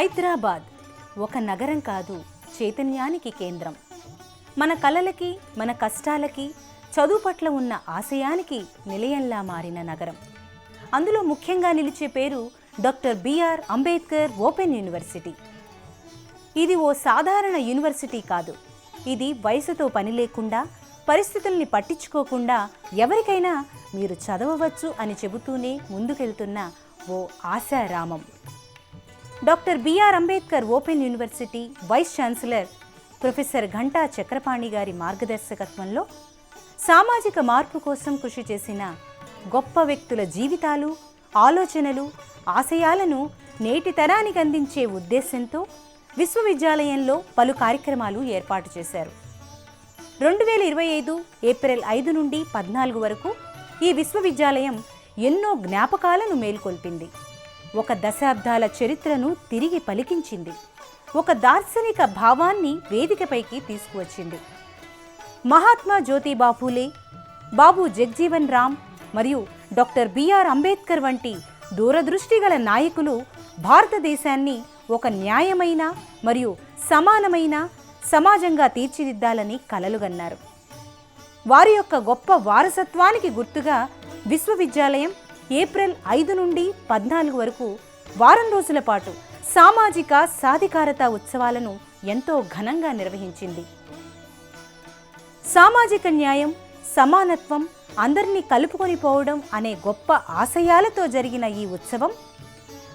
హైదరాబాద్ ఒక నగరం కాదు చైతన్యానికి కేంద్రం. మన కలలకి మన కష్టాలకి చదువు పట్ల ఉన్న ఆశయానికి నిలయంలా మారిన నగరం. అందులో ముఖ్యంగా నిలిచే పేరు doctor B R Ambedkar open university. ఇది ఓ సాధారణ యూనివర్సిటీ కాదు. ఇది వయసుతో పని లేకుండా పరిస్థితుల్ని పట్టించుకోకుండా ఎవరికైనా మీరు చదవవచ్చు అని చెబుతూనే ముందుకెళ్తున్న ఓ ఆశారామం. Doctor B R Ambedkar open university vice chancellor professor Ghanta Chakrapani గారి మార్గదర్శకత్వంలో సామాజిక మార్పు కోసం కృషి చేసిన గొప్ప వ్యక్తుల జీవితాలు ఆలోచనలు ఆశయాలను నేటి తరానికి అందించే ఉద్దేశంతో విశ్వవిద్యాలయంలో పలు కార్యక్రమాలు ఏర్పాటు చేశారు. రెండు వేల ఇరవై ఐదు ఏప్రిల్ ఐదు నుండి పద్నాలుగు వరకు ఈ విశ్వవిద్యాలయం ఎన్నో జ్ఞాపకాలను మేల్కొల్పింది. ఒక దశాబ్దాల చరిత్రను తిరిగి పలికించింది. ఒక దార్శనిక భావాన్ని వేదికపైకి తీసుకువచ్చింది. మహాత్మా జ్యోతిబా ఫూలే బాబు జగ్జీవన్ రామ్ మరియు డాక్టర్ బిఆర్ అంబేద్కర్ వంటి దూరదృష్టి గల నాయకులు భారతదేశాన్ని ఒక న్యాయమైన మరియు సమానమైన సమాజంగా తీర్చిదిద్దాలని కలలుగన్నారు. వారి యొక్క గొప్ప వారసత్వానికి గుర్తుగా విశ్వవిద్యాలయం ఏప్రిల్ ఐదు నుండి పద్నాలుగు వరకు వారం రోజుల పాటు సామాజిక సాధికారత ఉత్సవాలను ఎంతో ఘనంగా నిర్వహించింది. సామాజిక న్యాయం సమానత్వం అందరినీ కలుపుకొని పోవడం అనే గొప్ప ఆశయాలతో జరిగిన ఈ ఉత్సవం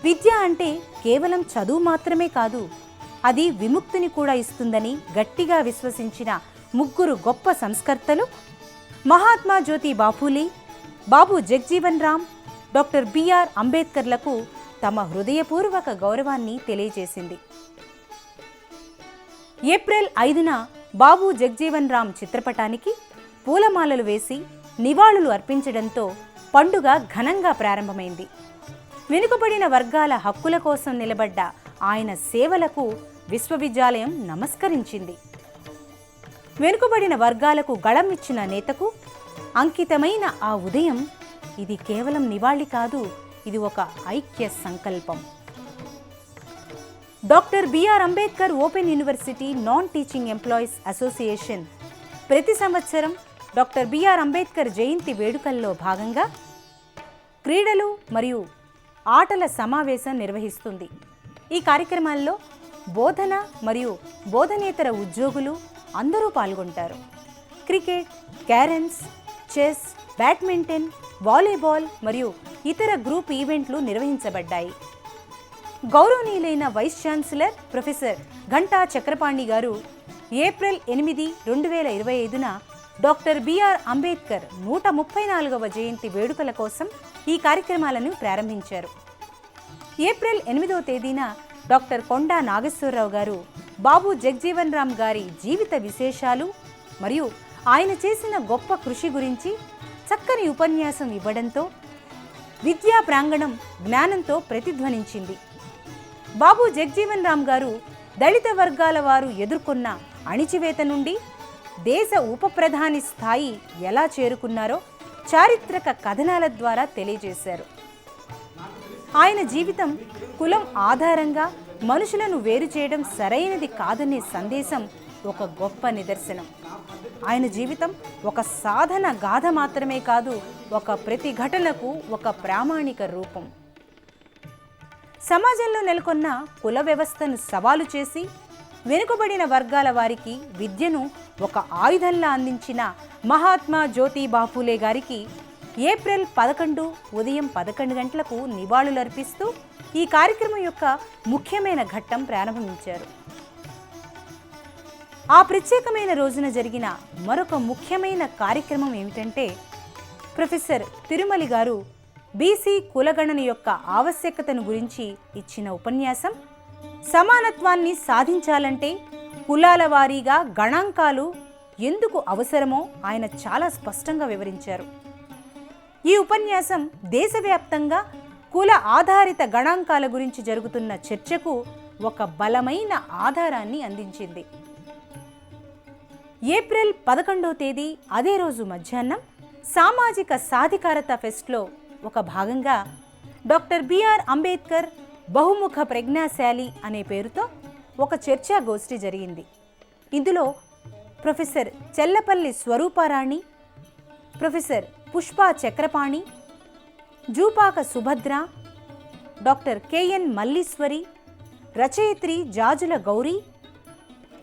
విద్య అంటే కేవలం చదువు మాత్రమే కాదు అది విముక్తిని కూడా ఇస్తుందని గట్టిగా విశ్వసించిన ముగ్గురు గొప్ప సంస్కర్తలు Mahatma Jyoti Phule Babu Jagjivan Ram doctor B R అంబేద్కర్లకు తమ హృదయపూర్వక గౌరవాన్ని తెలియజేసింది. ఏప్రిల్ ఐదున బాబు జగ్జీవన్ రామ్ చిత్రపటానికి పూలమాలలు వేసి నివాళులు అర్పించడంతో పండుగ ఘనంగా ప్రారంభమైంది. వెనుకబడిన వర్గాల హక్కుల కోసం నిలబడ్డ ఆయన సేవలకు విశ్వవిద్యాలయం నమస్కరించింది. వెనుకబడిన వర్గాలకు గళం ఇచ్చిన నేతకు అంకితమైన ఆ ఉదయం ఇది కేవలం నివాళి కాదు ఇది ఒక ఐక్య సంకల్పం. Doctor B R Ambedkar open university non teaching employees association. ప్రతి సంవత్సరం డాక్టర్ బిఆర్ అంబేద్కర్ జయంతి వేడుకల్లో భాగంగా క్రీడలు మరియు ఆటల సమావేశం నిర్వహిస్తుంది. ఈ కార్యక్రమాల్లో బోధన మరియు బోధనేతర ఉద్యోగులు అందరూ పాల్గొంటారు. Cricket carroms chess badminton volleyball మరియు ఇతర గ్రూప్ ఈవెంట్లు నిర్వహించబడ్డాయి. గౌరవనీయులైన vice chancellor professor Ghanta Chakrapani garu April ఎనిమిది రెండు వేల ఇరవై ఐదున డాక్టర్ బిఆర్ అంబేద్కర్ నూట ముప్పై నాలుగవ జయంతి వేడుకల కోసం ఈ కార్యక్రమాలను ప్రారంభించారు. ఏప్రిల్ ఎనిమిదవ తేదీన డాక్టర్ కొండా నాగేశ్వరరావు గారు బాబు జగ్జీవన్ రామ్ గారి జీవిత విశేషాలు మరియు ఆయన చేసిన గొప్ప కృషి గురించి చక్కని ఉపన్యాసం ఇవ్వడంతో విద్యా ప్రాంగణం జ్ఞానంతో ప్రతిధ్వనించింది. బాబు జగ్జీవన్ రామ్ గారు దళిత వర్గాల వారు ఎదుర్కొన్న అణిచివేత నుండి దేశ ఉప ప్రధాని స్థాయి ఎలా చేరుకున్నారో చారిత్రక కథనాల ద్వారా తెలియజేశారు. ఆయన జీవితం కులం ఆధారంగా మనుషులను వేరు చేయడం సరైనది కాదనే సందేశం ఒక గొప్ప నిదర్శనం. ఆయన జీవితం ఒక సాధన గాథ మాత్రమే కాదు ఒక ప్రతిఘటనకు ఒక ప్రామాణిక రూపం. సమాజంలో నెలకొన్న కుల వ్యవస్థను సవాలు చేసి వెనుకబడిన వర్గాల వారికి విద్యను ఒక ఆయుధంలా అందించిన మహాత్మా జ్యోతి బాపులే గారికి ఏప్రిల్ పదకొండు ఉదయం పదకొండు గంటలకు నివాళులర్పిస్తూ ఈ కార్యక్రమం యొక్క ముఖ్యమైన ఘట్టం ప్రారంభించారు. ఆ ప్రత్యేకమైన రోజున జరిగిన మరొక ముఖ్యమైన కార్యక్రమం ఏమిటంటే ప్రొఫెసర్ తిరుమలి గారు బీసీ కులగణన యొక్క ఆవశ్యకతను గురించి ఇచ్చిన ఉపన్యాసం. సమానత్వాన్ని సాధించాలంటే కులాల వారీగా గణాంకాలు ఎందుకు అవసరమో ఆయన చాలా స్పష్టంగా వివరించారు. ఈ ఉపన్యాసం దేశవ్యాప్తంగా కుల ఆధారిత గణాంకాల గురించి జరుగుతున్న చర్చకు ఒక బలమైన ఆధారాన్ని అందించింది. ఏప్రిల్ పదకొండవ తేదీ అదే రోజు మధ్యాహ్నం సామాజిక సాధికారత ఫెస్ట్లో ఒక భాగంగా డాక్టర్ బిఆర్ అంబేద్కర్ బహుముఖ ప్రజ్ఞాశాలి అనే పేరుతో ఒక చర్చా గోష్ఠి జరిగింది. ఇందులో professor Chellapalli Swaruparani professor Pushpa Chakrapani Jupaka Subhadra doctor K N Malleshwari రచయిత్రి జాజుల గౌరీ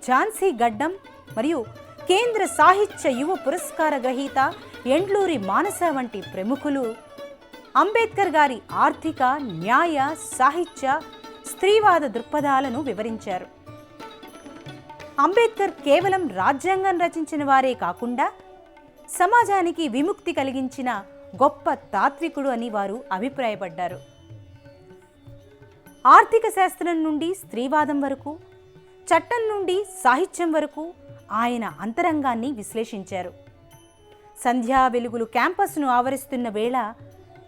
ఝాన్సీ గడ్డం మరియు కేంద్ర సాహిత్య యువ పురస్కార గ్రహీత ఎండ్లూరి మానస వంటి ప్రముఖులు అంబేద్కర్ గారి ఆర్థిక న్యాయ సాహిత్య స్త్రీవాద దృక్పథాలను వివరించారు. అంబేద్కర్ కేవలం రాజ్యాంగం రచించిన వారే కాకుండా సమాజానికి విముక్తి కలిగించిన గొప్ప తాత్వికుడు అని వారు అభిప్రాయపడ్డారు. ఆర్థిక శాస్త్రం నుండి స్త్రీవాదం వరకు చట్టం నుండి సాహిత్యం వరకు ఆయన అంతరంగాన్ని విశ్లేషించారు. సంధ్యా వెలుగులు క్యాంపస్ను ఆవరిస్తున్న వేళ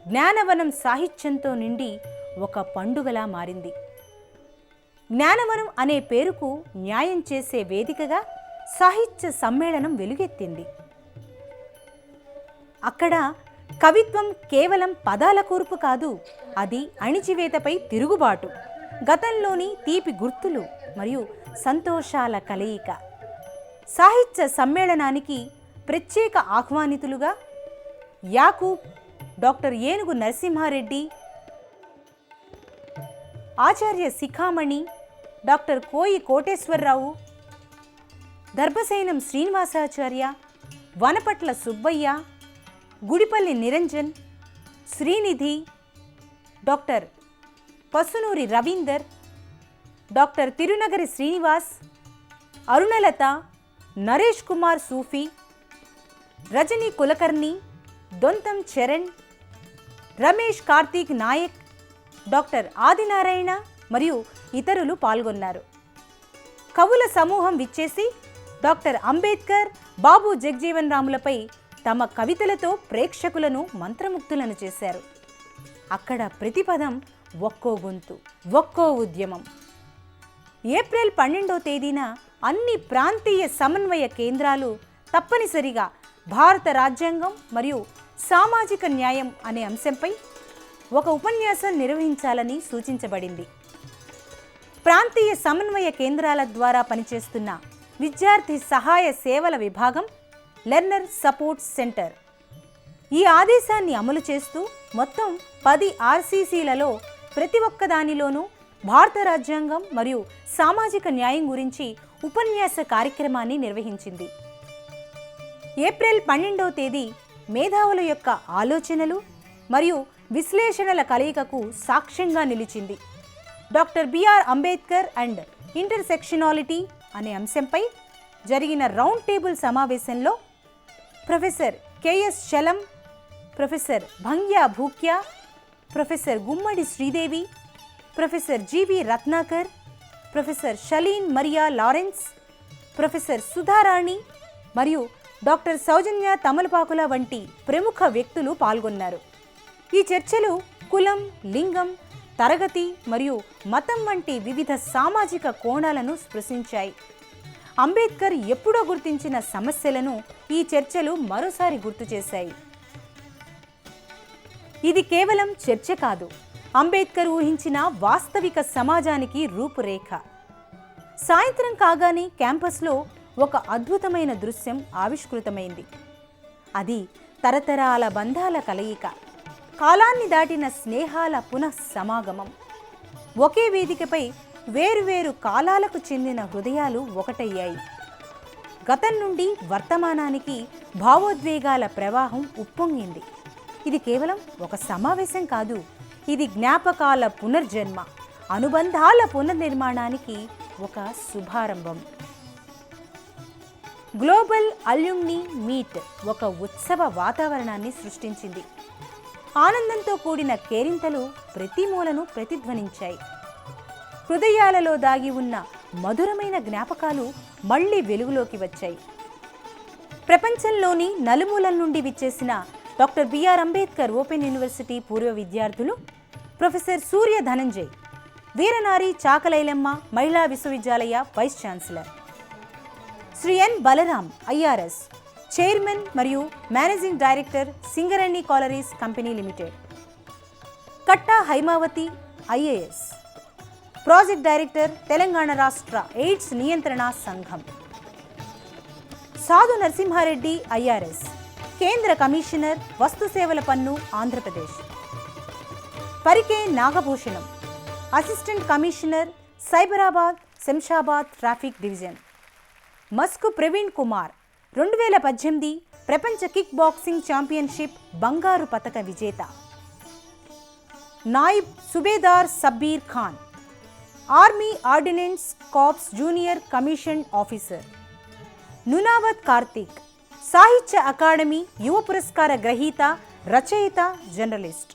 జ్ఞానవనం సాహిత్యంతో నిండి ఒక పండుగలా మారింది. జ్ఞానవనం అనే పేరుకు న్యాయం చేసే వేదికగా సాహిత్య సమ్మేళనం వెలుగెత్తింది. అక్కడ కవిత్వం కేవలం పదాల కూర్పు కాదు అది అణిచివేతపై తిరుగుబాటు గతంలోని తీపి గుర్తులు మరియు సంతోషాల కలయిక. సాహిత్య సమ్మేళనానికి ప్రత్యేక ఆహ్వానితులుగా యాకూబ్ డాక్టర్ ఏనుగు Narasimha Reddy Acharya Shikhamani doctor Koyi Koteswararao Darbhasainam Srinivasacharya Vanapatla Subbaiah Gudipalli Niranjan Srinidhi doctor Pasunuri Ravinder doctor Tirunagari Srinivas Arunalatha Naresh Kumar Sufi Rajani Kulkarni Dontham Charan Ramesh Karthik Nayak doctor Adinarayana మరియు ఇతరులు పాల్గొన్నారు. కవుల సమూహం విచ్చేసి doctor Ambedkar Babu Jagjivan రాములపై తమ కవితలతో ప్రేక్షకులను మంత్రముగ్ధులను చేశారు. అక్కడ ప్రతిపదం ఒక్కో గొంతు ఒక్కో ఉద్యమం. ఏప్రిల్ పన్నెండో తేదీన అన్ని ప్రాంతీయ సమన్వయ కేంద్రాలు తప్పనిసరిగా భారత రాజ్యాంగం మరియు సామాజిక న్యాయం అనే అంశంపై ఒక ఉపన్యాసం నిర్వహించాలని సూచించబడింది. ప్రాంతీయ సమన్వయ కేంద్రాల ద్వారా పనిచేస్తున్న విద్యార్థి సహాయ సేవల విభాగం లెర్నర్ సపోర్ట్ సెంటర్. ఈ ఆదేశాన్ని అమలు చేస్తూ మొత్తం పది ఆర్సీసీలలో ప్రతి ఒక్కదానిలోనూ భారత రాజ్యాంగం మరియు సామాజిక న్యాయం గురించి ఉపన్యాస కార్యక్రమాన్ని నిర్వహించింది. ఏప్రిల్ పన్నెండవ తేదీ మేధావుల యొక్క ఆలోచనలు మరియు విశ్లేషణల కలయికకు సాక్ష్యంగా నిలిచింది. Doctor B R Ambedkar and intersectionality అనే అంశంపై జరిగిన రౌండ్ టేబుల్ సమావేశంలో professor K S Chalam professor Bhangya Bhukya professor Gummadi Sridevi professor G V Ratnakar professor Shaleen Maria Lawrence professor Sudharani మరియు డాక్టర్ సౌజన్య తమలపాకుల వంటి ప్రముఖ వ్యక్తులు పాల్గొన్నారు. ఈ చర్చలు కులం లింగం తరగతి మరియు మతం వంటి వివిధ సామాజిక కోణాలను స్పృశించాయి. అంబేద్కర్ ఎప్పుడో గుర్తించిన సమస్యలను ఈ చర్చలు మరోసారి గుర్తు చేశాయి. ఇది కేవలం చర్చ కాదు అంబేద్కర్ ఊహించిన వాస్తవిక సమాజానికి రూపురేఖ. సాయంత్రం కాగానే క్యాంపస్లో ఒక అద్భుతమైన దృశ్యం ఆవిష్కృతమైంది. అది తరతరాల బంధాల కలయిక కాలాన్ని దాటిన స్నేహాల పునః సమాగమం ఒకే వేదికపై వేరువేరు కాలాలకు చెందిన హృదయాలు ఒకటయ్యాయి. గతం నుండి వర్తమానానికి భావోద్వేగాల ప్రవాహం ఉప్పొంగింది. ఇది కేవలం ఒక సమావేశం కాదు ఇది జ్ఞాపకాల పునర్జన్మ అనుబంధాల పునర్నిర్మాణానికి ఒక శుభారంభం. గ్లోబల్ అల్యూమ్ని మీట్ ఒక ఉత్సవ వాతావరణాన్ని సృష్టించింది. ఆనందంతో కూడిన కేరింతలు ప్రతి మూలను ప్రతిధ్వనించాయి. హృదయాలలో దాగి ఉన్న మధురమైన జ్ఞాపకాలు మళ్ళీ వెలుగులోకి వచ్చాయి. ప్రపంచంలోని నలుమూలల నుండి విచ్చేసిన doctor B R Ambedkar open university పూర్వ విద్యార్థులు ప్రొఫెసర్ సూర్య ధనంజయ్ వీరనారి చాకలైలమ్మ మహిళా విశ్వవిద్యాలయ vice chancellor. Shri N. Balram IRS chairman మరియు managing director Singareni collieries company limited. Katta Haimavathi IAS project director Telangana రాష్ట్ర ఎయిడ్స్ నియంత్రణ సంఘం. సాధు నరసింహారెడ్డి ఐఆర్ఎస్ కేంద్ర కమిషనర్ వస్తు సేవల పన్ను Andhra Pradesh. Parike Nagabhushanam assistant commissioner Cyberabad Shamshabad traffic division. Masku Praveen Kumar రెండు వేల పద్దెనిమిది ప్రపంచ కిక్ బాక్సింగ్ ఛాంపియన్షిప్ బంగారు పతక విజేత. Naib Subedar Sabbir Khan army ordnance corps junior commission officer. Nunavath Karthik Sahitya Akademi Yuva పురస్కార గ్రహీత రచయిత జర్నలిస్ట్.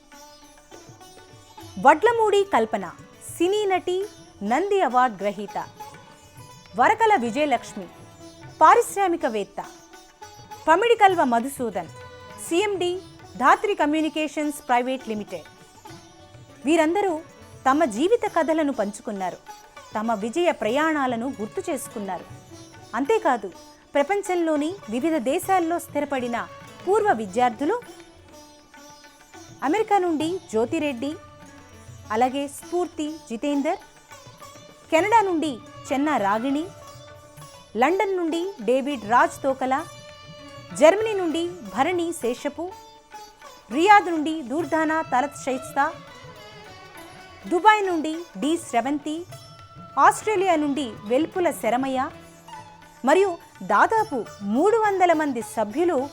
వడ్లమూడి కల్పన సినీ నటి నంది అవార్డ్ గ్రహీత. వరకల విజయలక్ష్మి పారిశ్రామికవేత్త. Pamidikalva Madhusudan CMD Dhatri communications private limited. వీరందరూ తమ జీవిత కథలను పంచుకున్నారు తమ విజయ ప్రయాణాలను గుర్తు చేసుకున్నారు. అంతేకాదు ప్రపంచంలోని వివిధ దేశాల్లో స్థిరపడిన పూర్వ విద్యార్థులు అమెరికా నుండి జ్యోతిరెడ్డి అలాగే స్ఫూర్తి జితేందర్ కెనడా నుండి చెన్నా రాగిణి లండన్ నుండి డేవిడ్ రాజ్ తోకల జర్మనీ నుండి భరణి శేషపు రియాద్ నుండి దూర్ధానా తలత్ శైస్తా దుబాయ్ నుండి డి స్రవంతి ఆస్ట్రేలియా నుండి వెల్పుల శరమయ్య మరియు దాదాపు మూడు వందల మంది సభ్యులు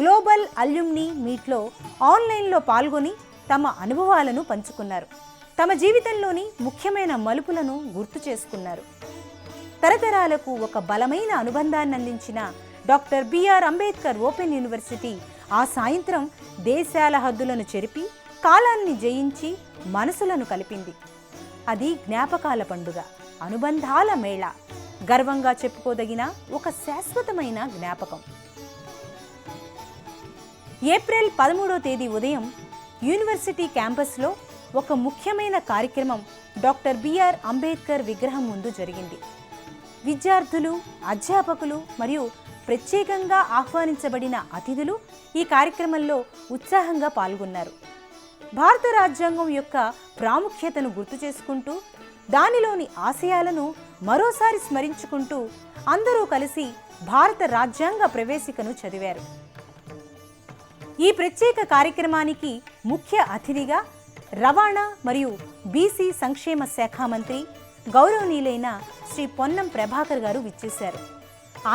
గ్లోబల్ అల్యూమ్ని మీట్లో ఆన్లైన్లో పాల్గొని తమ అనుభవాలను పంచుకున్నారు. తమ జీవితంలోని ముఖ్యమైన మలుపులను గుర్తు చేసుకున్నారు. తరతరాలకు ఒక బలమైన అనుబంధాన్ని అందించిన doctor B R Ambedkar open university ఆ సాయంత్రం దేశాల హద్దులను చెరిపి కాలాన్ని జయించి మనసులను కలిపింది. అది జ్ఞాపకాల పండుగ అనుబంధాల మేళ. గర్వంగా చెప్పుకోదగిన ఒక శాశ్వతమైన జ్ఞాపకం. ఏప్రిల్ పదమూడో తేదీ ఉదయం యూనివర్సిటీ క్యాంపస్లో ఒక ముఖ్యమైన కార్యక్రమం డాక్టర్ బిఆర్ అంబేద్కర్ విగ్రహం ముందు జరిగింది. విద్యార్థులు అధ్యాపకులు మరియు ప్రత్యేకంగా ఆహ్వానించబడిన అతిథులు ఈ కార్యక్రమంలో ఉత్సాహంగా పాల్గొన్నారు. భారత రాజ్యాంగం యొక్క ప్రాముఖ్యతను గుర్తు చేసుకుంటూ దానిలోని ఆశయాలను మరోసారి స్మరించుకుంటూ అందరూ కలిసి భారత రాజ్యాంగ ప్రవేశికను చదివారు. ఈ ప్రత్యేక కార్యక్రమానికి ముఖ్య అతిథిగా రవాణా మరియు బీసీ సంక్షేమ శాఖ మంత్రి గౌరవనీయులైన శ్రీ పొన్నం ప్రభాకర్ గారు విచ్చేశారు.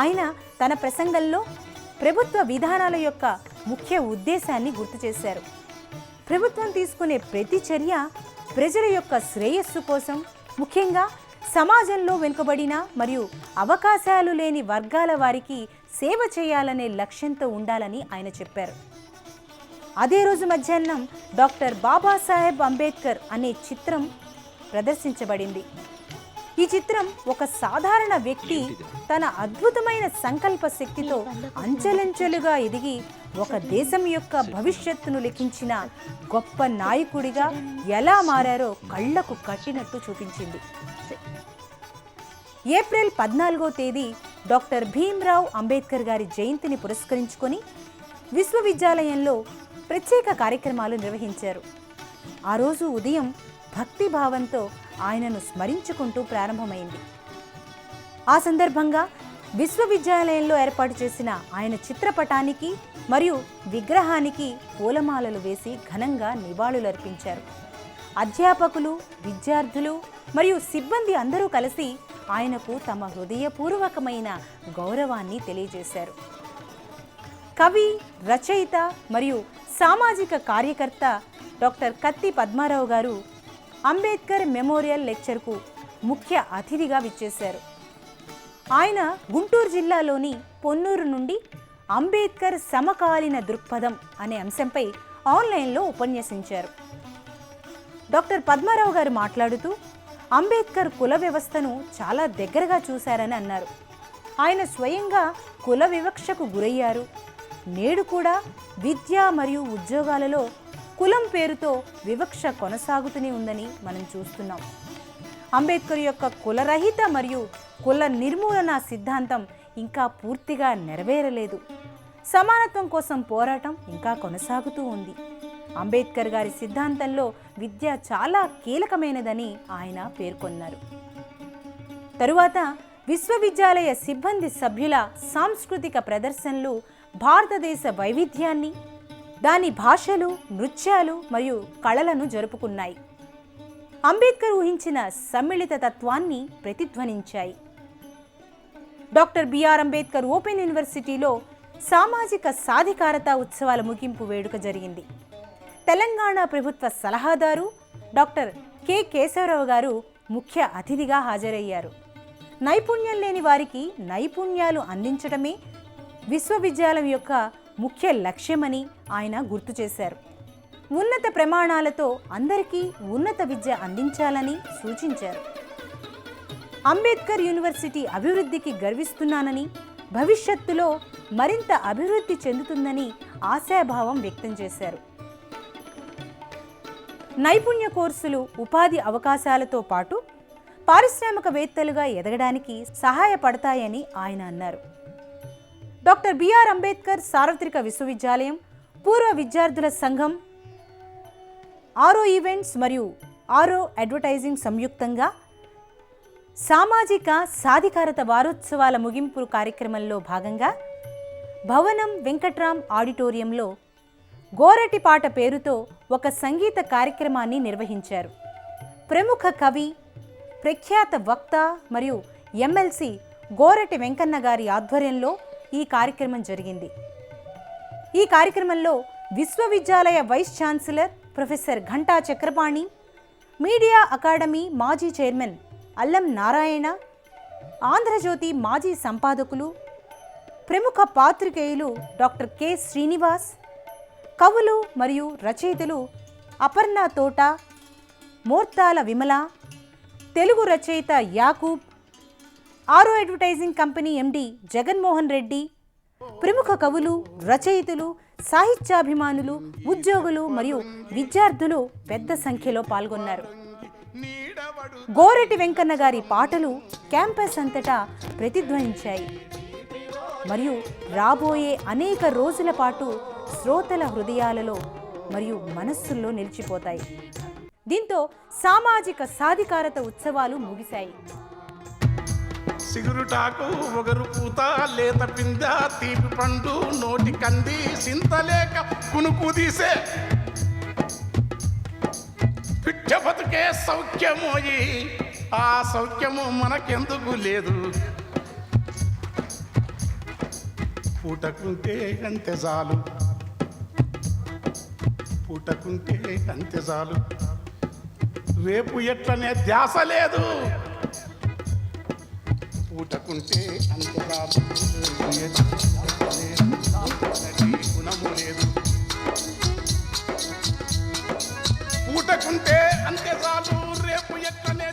ఆయన తన ప్రసంగంలో ప్రభుత్వ విధానాల యొక్క ముఖ్య ఉద్దేశాన్ని గుర్తు చేశారు. ప్రభుత్వం తీసుకునే ప్రతి చర్య ప్రజల యొక్క శ్రేయస్సు కోసం ముఖ్యంగా సమాజంలో వెనుకబడిన మరియు అవకాశాలు లేని వర్గాల వారికి సేవ చేయాలనే లక్ష్యంతో ఉండాలని ఆయన చెప్పారు. అదే రోజు మధ్యాహ్నం డాక్టర్ బాబాసాహెబ్ అంబేద్కర్ అనే చిత్రం ప్రదర్శించబడింది. ఈ చిత్రం ఒక సాధారణ వ్యక్తి తన అద్భుతమైన సంకల్ప శక్తితో అంచెలంచెలుగా ఎదిగి ఒక దేశం యొక్క భవిష్యత్తును లెక్కించిన గొప్ప నాయకుడిగా ఎలా మారారో కళ్ళకు కట్టినట్టు చూపించింది. ఏప్రిల్ పద్నాలుగో తేదీ డాక్టర్ భీమ్రావ్ అంబేద్కర్ గారి జయంతిని పురస్కరించుకొని విశ్వవిద్యాలయంలో ప్రత్యేక కార్యక్రమాలు నిర్వహించారు. ఆ రోజు ఉదయం భక్తి భావంతో ఆయనను స్మరించుకుంటూ ప్రారంభమైంది. ఆ సందర్భంగా విశ్వవిద్యాలయంలో ఏర్పాటు చేసిన ఆయన చిత్రపటానికి మరియు విగ్రహానికి పూలమాలలు వేసి ఘనంగా నివాళులర్పించారు. అధ్యాపకులు విద్యార్థులు మరియు సిబ్బంది అందరూ కలిసి ఆయనకు తమ హృదయపూర్వకమైన గౌరవాన్ని తెలియజేశారు. కవి రచయిత మరియు సామాజిక కార్యకర్త డాక్టర్ కత్తి పద్మారావు గారు అంబేద్కర్ మెమోరియల్ లెక్చర్కు ముఖ్య అతిథిగా విచ్చేశారు. ఆయన గుంటూరు జిల్లాలోని పొన్నూరు నుండి అంబేద్కర్ సమకాలీన దృక్పథం అనే అంశంపై ఆన్లైన్లో ఉపన్యసించారు. డాక్టర్ పద్మారావు గారు మాట్లాడుతూ అంబేద్కర్ కుల వ్యవస్థను చాలా దగ్గరగా చూశారని అన్నారు. ఆయన స్వయంగా కుల వివక్షకు గురయ్యారు. నేడు కూడా విద్య మరియు ఉద్యోగాలలో కులం పేరుతో వివక్ష కొనసాగుతూనే ఉందని మనం చూస్తున్నాం. అంబేద్కర్ యొక్క కులరహిత మరియు కుల నిర్మూలన సిద్ధాంతం ఇంకా పూర్తిగా నెరవేరలేదు. సమానత్వం కోసం పోరాటం ఇంకా కొనసాగుతూ ఉంది. అంబేద్కర్ గారి సిద్ధాంతంలో విద్య చాలా కీలకమైనదని ఆయన పేర్కొన్నారు. తరువాత విశ్వవిద్యాలయ సిబ్బంది సభ్యుల సాంస్కృతిక ప్రదర్శనలు భారతదేశ వైవిధ్యాన్ని దాని భాషలు నృత్యాలు మరియు కళలను జరుపుకున్నాయి. అంబేద్కర్ ఊహించిన సమ్మిళిత తత్వాన్ని ప్రతిధ్వనించాయి. డాక్టర్ బిఆర్ అంబేద్కర్ ఓపెన్ యూనివర్సిటీలో సామాజిక సాధికారత ఉత్సవాల ముగింపు వేడుక జరిగింది. తెలంగాణ ప్రభుత్వ సలహాదారు డాక్టర్ కె కేశవరావు గారు ముఖ్య అతిథిగా హాజరయ్యారు. నైపుణ్యం లేని వారికి నైపుణ్యాలు అందించడమే విశ్వవిద్యాలయం యొక్క ముఖ్య లక్ష్యమని ఆయన గుర్తు చేశారు. ఉన్నత ప్రమాణాలతో అందరికీ ఉన్నత విద్య అందించాలని సూచించారు. అంబేద్కర్ యూనివర్సిటీ అభివృద్ధికి గర్విస్తున్నానని భవిష్యత్తులో మరింత అభివృద్ధి చెందుతుందని ఆశాభావం వ్యక్తం చేశారు. నైపుణ్య కోర్సులు ఉపాధి అవకాశాలతో పాటు పారిశ్రామికవేత్తలుగా ఎదగడానికి సహాయపడతాయని ఆయన అన్నారు. డాక్టర్ బిఆర్ అంబేద్కర్ సార్వత్రిక విశ్వవిద్యాలయం పూర్వ విద్యార్థుల సంఘం ఆరో ఈవెంట్స్ మరియు ఆరో అడ్వర్టైజింగ్ సంయుక్తంగా సామాజిక సాధికారత వారోత్సవాల ముగింపు కార్యక్రమంలో భాగంగా భవనం వెంకట్రామ్ ఆడిటోరియంలో గోరటి పాట పేరుతో ఒక సంగీత కార్యక్రమాన్ని నిర్వహించారు. ప్రముఖ కవి ప్రఖ్యాత వక్త మరియు ఎమ్మెల్సీ గోరటి వెంకన్న గారి ఆధ్వర్యంలో ఈ కార్యక్రమం జరిగింది. ఈ కార్యక్రమంలో విశ్వవిద్యాలయ vice chancellor professor Ghanta Chakrapani media academy మాజీ చైర్మన్ అల్లం నారాయణ ఆంధ్రజ్యోతి మాజీ సంపాదకులు ప్రముఖ పాత్రికేయులు డాక్టర్ కె శ్రీనివాస్ కవులు మరియు రచయితలు అపర్ణ తోట మోర్తాల విమల తెలుగు రచయిత యాకూబ్ ఆరో advertising company MD Jaganmohan Reddy ప్రముఖ కవులు రచయితలు సాహిత్యాభిమానులు ఉద్యోగులు మరియు విద్యార్థులు పెద్ద సంఖ్యలో పాల్గొన్నారు. గోరెటి వెంకన్న గారి పాటలు క్యాంపస్ అంతటా ప్రతిధ్వనించాయి. మరియు రాబోయే అనేక రోజుల పాటు శ్రోతల హృదయాలలో మరియు మనస్సుల్లో నిలిచిపోతాయి. దీంతో సామాజిక సాధికారత ఉత్సవాలు ముగిశాయి. సిగురుటాకు ఒగరు పూత లేత పింద తీపి పండు నోటి కంది సింతలేక కునుకు తీసే. పిట్ట బతుకే సౌఖ్యమోయి ఆ సౌఖ్యము మనకెందుకు లేదు? పూటకుంటే అంతే చాలు. పూటకుంటే అంతే చాలు. రేపు ఎట్లనే ధ్యాస లేదు. పూటకుంటే అంతరాలు గుణము లేదు పూటకుంటే అంతే చాలు. రేపు ఎట్లనే